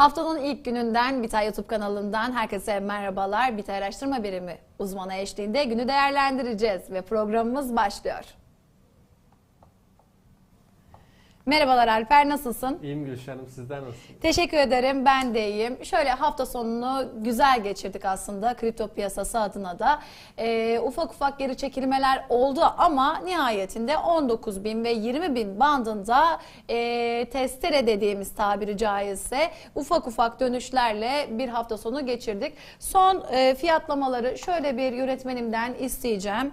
Haftanın ilk gününden Bitay YouTube kanalından herkese merhabalar. Bitay Araştırma Birimi uzmanı eşliğinde günü değerlendireceğiz ve programımız başlıyor. Merhabalar Alper nasılsın? İyiyim Gülşah Hanım sizler nasılsınız? Teşekkür ederim ben de iyiyim. Şöyle hafta sonunu güzel geçirdik aslında kripto piyasası adına da. Ee, ufak ufak geri çekilmeler oldu ama nihayetinde 19 bin ve 20 bin bandında e, testere dediğimiz tabiri caizse ufak ufak dönüşlerle bir hafta sonu geçirdik. Son e, fiyatlamaları şöyle bir yönetmenimden isteyeceğim.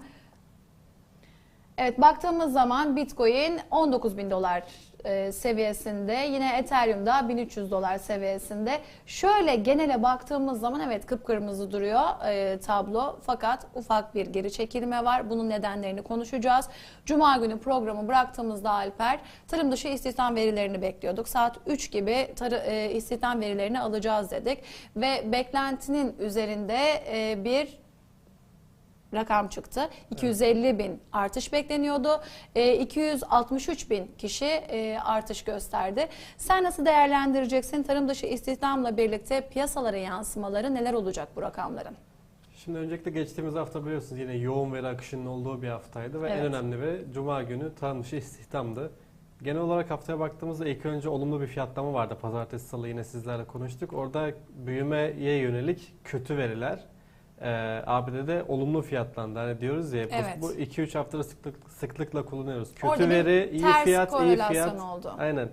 Evet baktığımız zaman Bitcoin 19 bin dolar e, seviyesinde yine Ethereum'da 1300 dolar seviyesinde. Şöyle genele baktığımız zaman evet kıpkırmızı duruyor e, tablo fakat ufak bir geri çekilme var. Bunun nedenlerini konuşacağız. Cuma günü programı bıraktığımızda Alper tarım dışı istihdam verilerini bekliyorduk. Saat 3 gibi tarı, e, istihdam verilerini alacağız dedik ve beklentinin üzerinde e, bir rakam çıktı. 250 bin artış bekleniyordu. E, 263 bin kişi e, artış gösterdi. Sen nasıl değerlendireceksin? Tarım dışı istihdamla birlikte piyasalara yansımaları neler olacak bu rakamların? Şimdi öncelikle geçtiğimiz hafta biliyorsunuz yine yoğun veri akışının olduğu bir haftaydı ve Evet. en önemli ve Cuma günü tarım dışı istihdamdı. Genel olarak haftaya baktığımızda ilk önce olumlu bir fiyatlama vardı. Pazartesi salı yine sizlerle konuştuk. Orada büyümeye yönelik kötü veriler e, ABD'de olumlu fiyatlandı. Hani diyoruz ya bu- Evet. bu 2-3 haftada sıklık, sıklıkla kullanıyoruz. Kötü Orada veri, iyi fiyat, iyi fiyat. oldu. Aynen.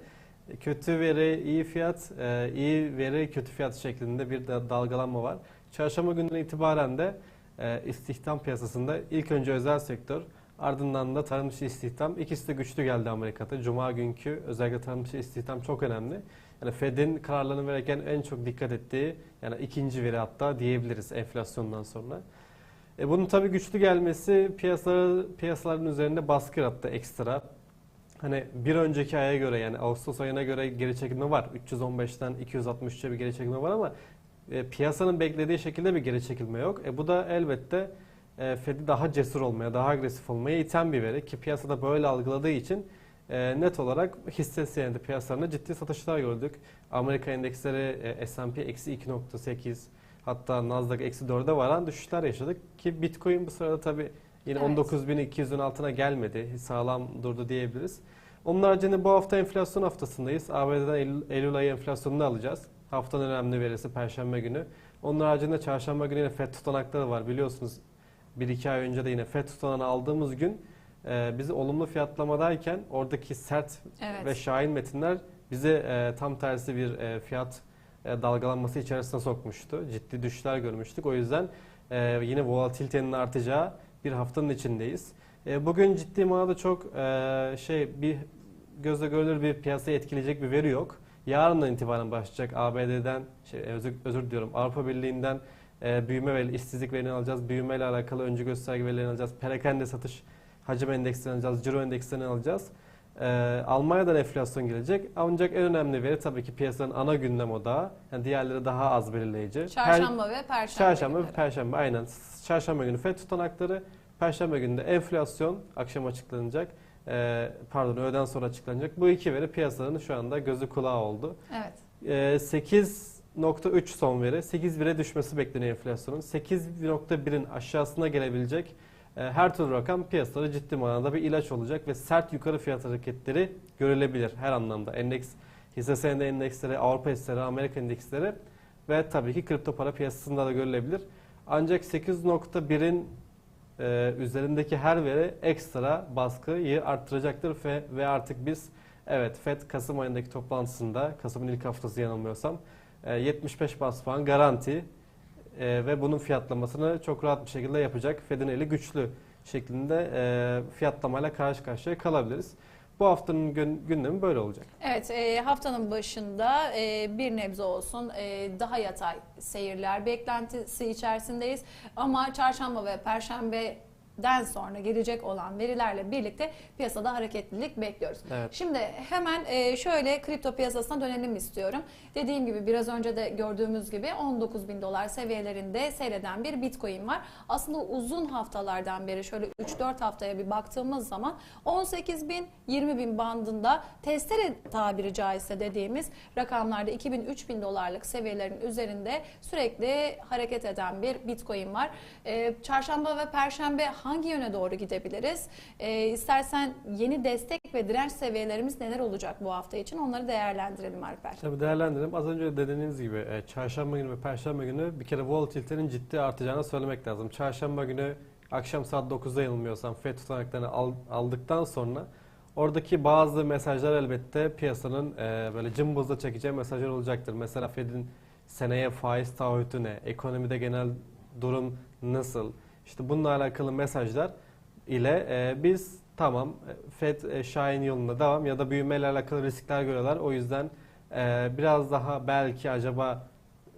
Kötü veri, iyi fiyat, e, iyi veri, kötü fiyat şeklinde bir de dalgalanma var. Çarşamba günden itibaren de e, istihdam piyasasında ilk önce özel sektör, ardından da tarım dışı istihdam. İkisi de güçlü geldi Amerika'da. Cuma günkü özellikle tarım dışı istihdam çok önemli. Yani Fed'in kararlarını verirken en çok dikkat ettiği, yani ikinci veri hatta diyebiliriz enflasyondan sonra. E bunun tabii güçlü gelmesi piyasaları, piyasaların üzerinde baskı yarattı ekstra. Hani bir önceki aya göre yani Ağustos ayına göre geri çekilme var. 315'ten 263'e bir geri çekilme var ama e, piyasanın beklediği şekilde bir geri çekilme yok. E, bu da elbette e, Fed'i daha cesur olmaya, daha agresif olmaya iten bir veri ki piyasada böyle algıladığı için e, net olarak hisse senedi piyasalarında ciddi satışlar gördük. Amerika endeksleri e, S&P eksi 2.8 hatta Nasdaq eksi 4'e varan düşüşler yaşadık ki Bitcoin bu sırada tabii yine Evet. 19.200'ün altına gelmedi. Sağlam durdu diyebiliriz. Onun haricinde bu hafta enflasyon haftasındayız. ABD'den Eylül, Eylül ayı enflasyonunu alacağız. Haftanın önemli verisi Perşembe günü. Onun haricinde Çarşamba günü yine FED tutanakları var. Biliyorsunuz 1-2 ay önce de yine FED tutanağını aldığımız gün e, bizi olumlu fiyatlamadayken oradaki sert Evet. ve şahin metinler bize e, tam tersi bir e, fiyat e, dalgalanması içerisine sokmuştu. Ciddi düşüşler görmüştük. O yüzden e, yine volatilitenin artacağı bir haftanın içindeyiz. E, bugün ciddi manada çok e, şey bir gözle görülür bir piyasayı etkileyecek bir veri yok. Yarından itibaren başlayacak ABD'den şey, özür, özür diliyorum Avrupa Birliği'nden e, büyüme ve işsizlik verilerini alacağız. Büyüme ile alakalı öncü gösterge verilerini alacağız. Perakende satış hacim endekslerini alacağız. Ciro endekslerini alacağız. Ee, Almanya'dan enflasyon gelecek. Ancak en önemli veri tabii ki piyasanın ana gündem odağı. Yani diğerleri daha az belirleyici. Çarşamba ve Perşembe Çarşamba ve günleri. Perşembe aynen. Çarşamba günü FED tutanakları, Perşembe günü de enflasyon akşam açıklanacak. Ee, pardon öğleden sonra açıklanacak. Bu iki veri piyasanın şu anda gözü kulağı oldu. Evet. Ee, 8.3 son veri. 8.1'e düşmesi bekleniyor enflasyonun. 8.1'in aşağısına gelebilecek e, her türlü rakam piyasalara ciddi manada bir ilaç olacak ve sert yukarı fiyat hareketleri görülebilir her anlamda. Endeks, hisse senedi endeksleri, Avrupa hisseleri, Amerika endeksleri ve tabii ki kripto para piyasasında da görülebilir. Ancak 8.1'in e, üzerindeki her veri ekstra baskıyı arttıracaktır ve, ve artık biz evet FED Kasım ayındaki toplantısında Kasım'ın ilk haftası yanılmıyorsam e, 75 bas puan garanti e, ve bunun fiyatlamasını çok rahat bir şekilde yapacak. Fed'in eli güçlü şeklinde e, fiyatlamayla karşı karşıya kalabiliriz. Bu haftanın gün, gündemi böyle olacak. Evet e, haftanın başında e, bir nebze olsun e, daha yatay seyirler beklentisi içerisindeyiz. Ama çarşamba ve perşembe den sonra gelecek olan verilerle birlikte piyasada hareketlilik bekliyoruz. Evet. Şimdi hemen e, şöyle kripto piyasasına dönelim istiyorum. Dediğim gibi biraz önce de gördüğümüz gibi 19 bin dolar seviyelerinde seyreden bir bitcoin var. Aslında uzun haftalardan beri şöyle 3-4 haftaya bir baktığımız zaman 18 bin 20 bin bandında testere tabiri caizse dediğimiz rakamlarda 2000-3000 bin dolarlık seviyelerin üzerinde sürekli hareket eden bir bitcoin var. E, çarşamba ve perşembe hangi yöne doğru gidebiliriz? E, istersen yeni destek ve direnç seviyelerimiz neler olacak bu hafta için onları değerlendirelim Alper. Tabii değerlendirelim. Az önce dediğiniz gibi e, çarşamba günü ve perşembe günü bir kere volatilitenin ciddi artacağını söylemek lazım. Çarşamba günü akşam saat 9'da yanılmıyorsam FED tutanaklarını al- aldıktan sonra oradaki bazı mesajlar elbette piyasanın e, böyle cımbızla çekeceği mesajlar olacaktır. Mesela FED'in seneye faiz taahhütü ne, ekonomide genel durum nasıl, işte bununla alakalı mesajlar ile e, biz tamam e, FED e, Şahin yolunda devam ya da büyümeyle alakalı riskler görüyorlar. O yüzden e, biraz daha belki acaba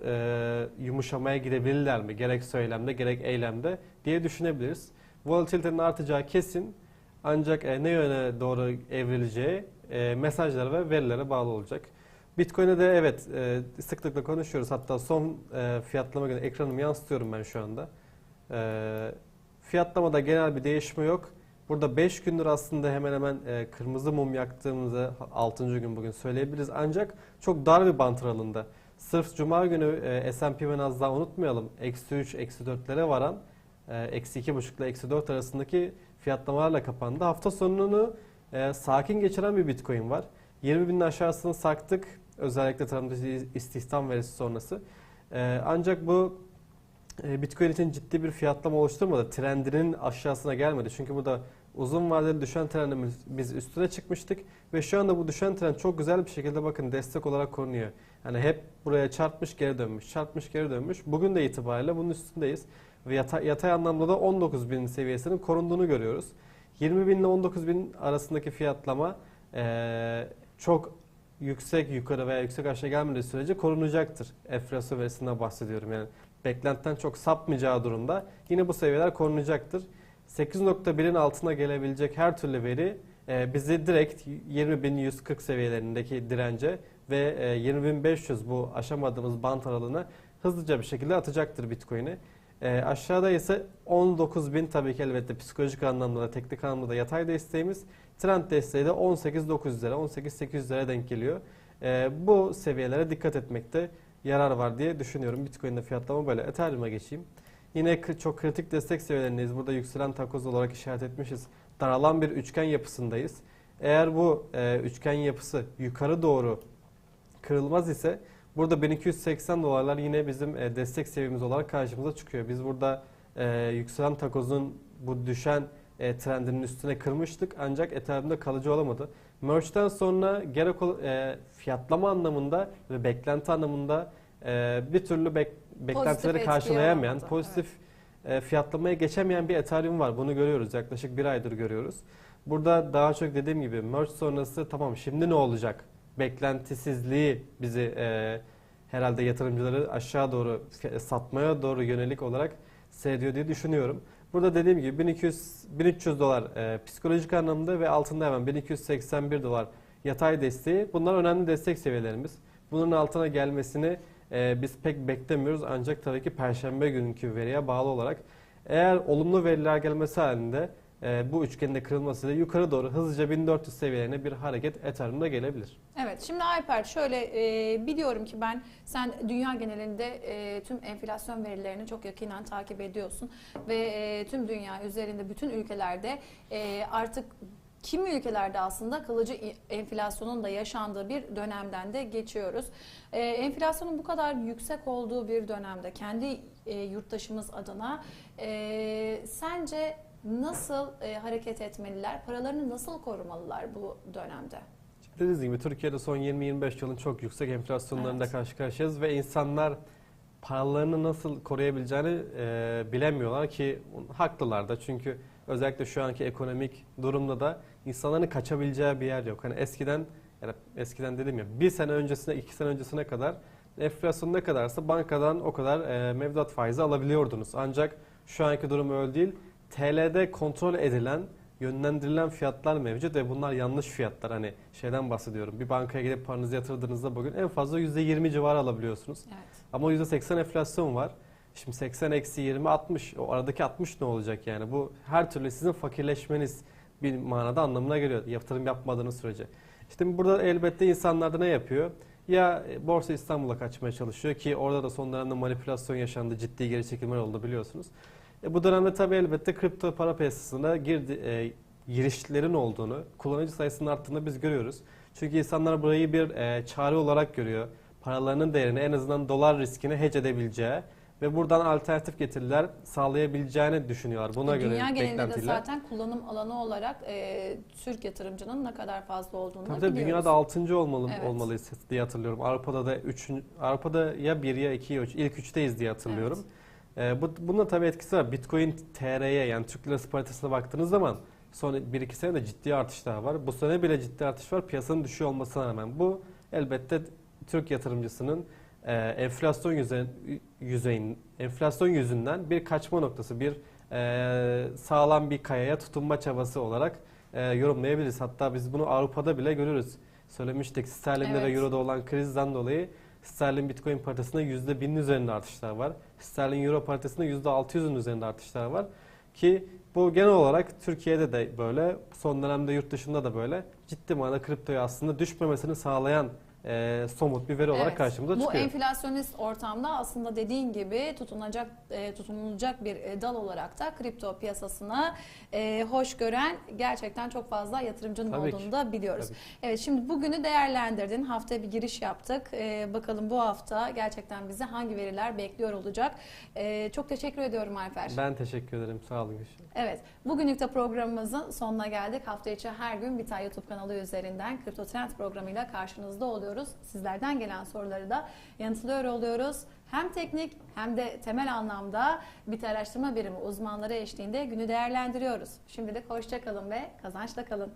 e, yumuşamaya gidebilirler mi? Gerek söylemde gerek eylemde diye düşünebiliriz. Volatilitenin artacağı kesin ancak e, ne yöne doğru evrileceği e, mesajlara ve verilere bağlı olacak. Bitcoin'e de evet e, sıklıkla konuşuyoruz. Hatta son e, fiyatlama günü ekranımı yansıtıyorum ben şu anda. E, fiyatlamada genel bir değişme yok. Burada 5 gündür aslında hemen hemen e, kırmızı mum yaktığımızı 6. gün bugün söyleyebiliriz. Ancak çok dar bir bant aralığında. Sırf Cuma günü e, S&P ve Nasdaq unutmayalım. Eksi 3, eksi 4'lere varan e, eksi 2,5 ile eksi 4 arasındaki fiyatlamalarla kapandı. Hafta sonunu e, sakin geçiren bir Bitcoin var. 20 binin aşağısını sarktık. Özellikle tarım dışı istihdam verisi sonrası. E, ancak bu Bitcoin için ciddi bir fiyatlama oluşturmadı. Trendinin aşağısına gelmedi. Çünkü burada uzun vadeli düşen trendimiz biz üstüne çıkmıştık ve şu anda bu düşen trend çok güzel bir şekilde bakın destek olarak korunuyor. Yani hep buraya çarpmış geri dönmüş, çarpmış geri dönmüş. Bugün de itibariyle bunun üstündeyiz. Ve yatay, yatay anlamda da 19 bin seviyesinin korunduğunu görüyoruz. 20 bin ile 19 bin arasındaki fiyatlama eee, çok yüksek yukarı veya yüksek aşağı gelmediği sürece korunacaktır. Enflasyon verisinden bahsediyorum. Yani beklentiden çok sapmayacağı durumda yine bu seviyeler korunacaktır. 8.1'in altına gelebilecek her türlü veri e, bizi direkt 20.140 seviyelerindeki dirence ve e, 20.500 bu aşamadığımız bant aralığına hızlıca bir şekilde atacaktır Bitcoin'i. E, aşağıda ise 19.000 tabii ki elbette psikolojik anlamda da teknik anlamda da yatay desteğimiz. Trend desteği de 18.900'lere 18.800'lere denk geliyor. E, bu seviyelere dikkat etmekte yarar var diye düşünüyorum. Bitcoin'de fiyatlama böyle. Ethereum'a geçeyim. Yine çok kritik destek seviyelerindeyiz. Burada yükselen takoz olarak işaret etmişiz. Daralan bir üçgen yapısındayız. Eğer bu e, üçgen yapısı yukarı doğru kırılmaz ise burada 1280 dolarlar yine bizim e, destek seviyemiz olarak karşımıza çıkıyor. Biz burada e, yükselen takozun bu düşen e, trendinin üstüne kırmıştık ancak Ethereum'da kalıcı olamadı. Merge'den sonra gerek e, fiyatlama anlamında ve beklenti anlamında e, bir türlü bek- beklentileri karşılayamayan, pozitif e, fiyatlamaya geçemeyen bir Ethereum var. Bunu görüyoruz. Yaklaşık bir aydır görüyoruz. Burada daha çok dediğim gibi merge sonrası tamam şimdi ne olacak? Beklentisizliği bizi e, herhalde yatırımcıları aşağı doğru fi- satmaya doğru yönelik olarak seyrediyor diye düşünüyorum. Burada dediğim gibi 1200 1300 dolar e, psikolojik anlamda ve altında hemen 1281 dolar yatay desteği. Bunlar önemli destek seviyelerimiz. Bunun altına gelmesini e, biz pek beklemiyoruz ancak tabii ki perşembe günkü veriye bağlı olarak eğer olumlu veriler gelmesi halinde e, bu üçgenin kırılmasıyla yukarı doğru hızlıca 1400 seviyelerine bir hareket Ethereum'da gelebilir. Evet şimdi Alper şöyle e, biliyorum ki ben sen dünya genelinde e, tüm enflasyon verilerini çok yakinen takip ediyorsun ve e, tüm dünya üzerinde bütün ülkelerde e, artık kimi ülkelerde aslında kalıcı enflasyonun da yaşandığı bir dönemden de geçiyoruz. E, enflasyonun bu kadar yüksek olduğu bir dönemde kendi e, yurttaşımız adına e, sence nasıl e, hareket etmeliler? Paralarını nasıl korumalılar bu dönemde? Dediğiniz gibi Türkiye'de son 20-25 yılın çok yüksek enflasyonlarında Evet. karşı karşıyayız ve insanlar paralarını nasıl koruyabileceğini e, bilemiyorlar ki haklılar da çünkü özellikle şu anki ekonomik durumda da insanların kaçabileceği bir yer yok. Hani eskiden yani eskiden dedim ya bir sene öncesine iki sene öncesine kadar enflasyon ne kadarsa bankadan o kadar e, mevduat faizi alabiliyordunuz. Ancak şu anki durum öyle değil. TL'de kontrol edilen, yönlendirilen fiyatlar mevcut ve bunlar yanlış fiyatlar. Hani şeyden bahsediyorum. Bir bankaya gidip paranızı yatırdığınızda bugün en fazla %20 civarı alabiliyorsunuz. Evet. Ama %80 enflasyon var. Şimdi 80 eksi 20 60. O aradaki 60 ne olacak yani? Bu her türlü sizin fakirleşmeniz bir manada anlamına geliyor. Yatırım yapmadığınız sürece. İşte burada elbette insanlar da ne yapıyor? Ya e, Borsa İstanbul'a kaçmaya çalışıyor ki orada da son dönemde manipülasyon yaşandı. Ciddi geri çekilmeler oldu biliyorsunuz. E bu dönemde tabii elbette kripto para piyasasına girdi, e, girişlerin olduğunu, kullanıcı sayısının arttığını biz görüyoruz. Çünkü insanlar burayı bir e, çare olarak görüyor. Paralarının değerini en azından dolar riskini hedge edebileceği ve buradan alternatif getiriler sağlayabileceğini düşünüyorlar. Buna göre Dünya genelinde de zaten kullanım alanı olarak e, Türk yatırımcının ne kadar fazla olduğunu Tabii biliyoruz. dünyada 6. olmalı Evet. olmalıyız diye hatırlıyorum. Avrupa'da da 3. Avrupa'da ya 1 ya 2 ya 3 ilk 3'teyiz diye hatırlıyorum. Ee, bu bunun da tabii etkisi var. Bitcoin TR'ye yani Türk Lirası paritesine baktığınız zaman son 1-2 senede ciddi artışlar var. Bu sene bile ciddi artış var piyasanın düşüyor olmasına rağmen. Bu elbette Türk yatırımcısının e, enflasyon yüzeyin, yüzeyin enflasyon yüzünden bir kaçma noktası, bir e, sağlam bir kayaya tutunma çabası olarak e, yorumlayabiliriz. Hatta biz bunu Avrupa'da bile görürüz. Söylemiştik sterlinde ve Evet. euroda olan krizden dolayı sterlin bitcoin paritesinde %1000'in üzerinde artışlar var. Sterlin euro paritesinde %600'ün üzerinde artışlar var. Ki bu genel olarak Türkiye'de de böyle, son dönemde yurt dışında da böyle ciddi manada kriptoyu aslında düşmemesini sağlayan e, somut bir veri olarak Evet. karşımıza Bu çıkıyor. enflasyonist ortamda aslında dediğin gibi tutunacak e, tutunulacak bir e, dal olarak da kripto piyasasına e, hoş gören gerçekten çok fazla yatırımcının Tabii ki. olduğunu da biliyoruz. Tabii. Evet şimdi bugünü değerlendirdin. Haftaya bir giriş yaptık. E, bakalım bu hafta gerçekten bizi hangi veriler bekliyor olacak. E, çok teşekkür ediyorum Alper. Ben teşekkür ederim. Sağ olun. Evet, bugünlük de programımızın sonuna geldik. Hafta içi her gün Bitay YouTube kanalı üzerinden Kripto Trend programıyla karşınızda oluyoruz. Sizlerden gelen soruları da yanıtlıyor oluyoruz. Hem teknik hem de temel anlamda Bitay Araştırma Birimi uzmanları eşliğinde günü değerlendiriyoruz. Şimdilik hoşça kalın ve kazançla kalın.